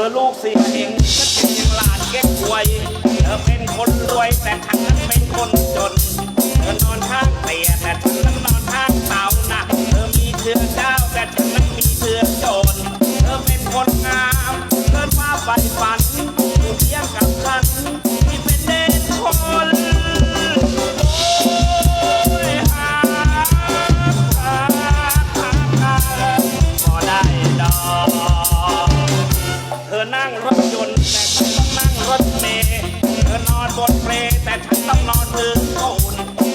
ธอลูกสี่เองก็เก่งหลานเก็บรวย เธอเป็นคนรวยแต่ฉันเป็นคนจน เธอนอนข้างเตียงแต่ฉันนอนข้างเตานักเธอมีเชื้อเจ้าแต่ฉัน ฉันต้องนอนมือโอน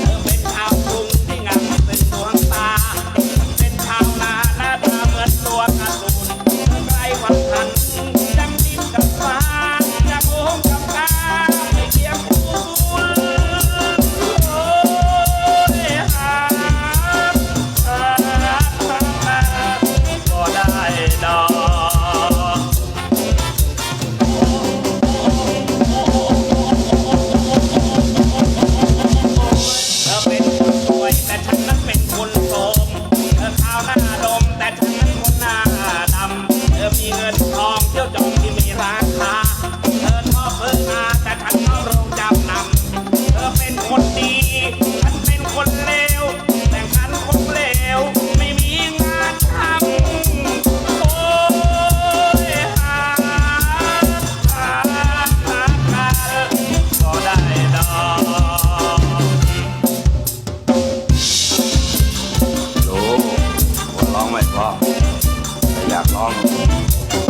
Yeah.